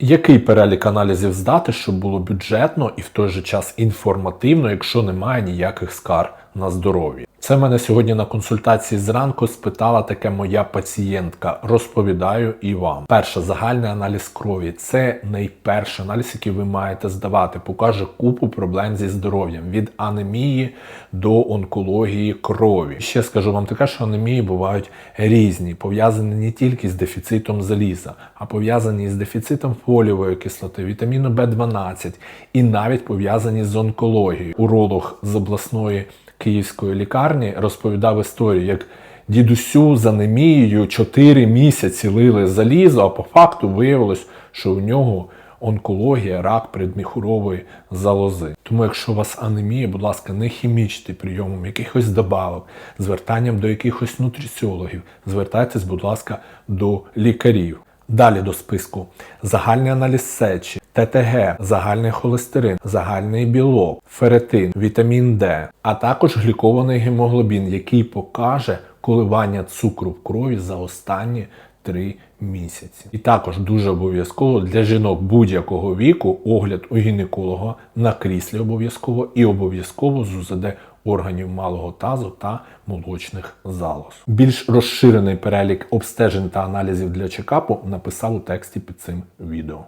Який перелік аналізів здати, щоб було бюджетно і в той же час інформативно, якщо немає ніяких скар на здоров'я? Це мене сьогодні на консультації зранку спитала таке моя пацієнтка. Розповідаю і вам. Перше, загальний аналіз крові. Це найперший аналіз, який ви маєте здавати. Покаже купу проблем зі здоров'ям від анемії до онкології крові. Ще скажу вам таке, що анемії бувають різні, пов'язані не тільки з дефіцитом заліза, а пов'язані з дефіцитом фолієвої кислоти, вітаміну В12 і навіть пов'язані з онкологією. Уролог з обласної київської лікарні розповідав історію, як дідусю з анемією 4 місяці лили залізо, а по факту виявилось, що у нього онкологія, рак предміхурової залози. Тому, якщо у вас анемія, будь ласка, не хімічте прийомом якихось добавок, звертанням до якихось нутриціологів, звертайтесь, будь ласка, до лікарів. Далі до списку загальний аналіз сечі, ТТГ, загальний холестерин, загальний білок, феретин, вітамін Д, а також глікований гемоглобін, який покаже коливання цукру в крові за останні 3 місяці. І також дуже обов'язково для жінок будь-якого віку огляд у гінеколога на кріслі обов'язково і обов'язково з УЗД органів малого тазу та молочних залоз. Більш розширений перелік обстежень та аналізів для чекапу написав у тексті під цим відео.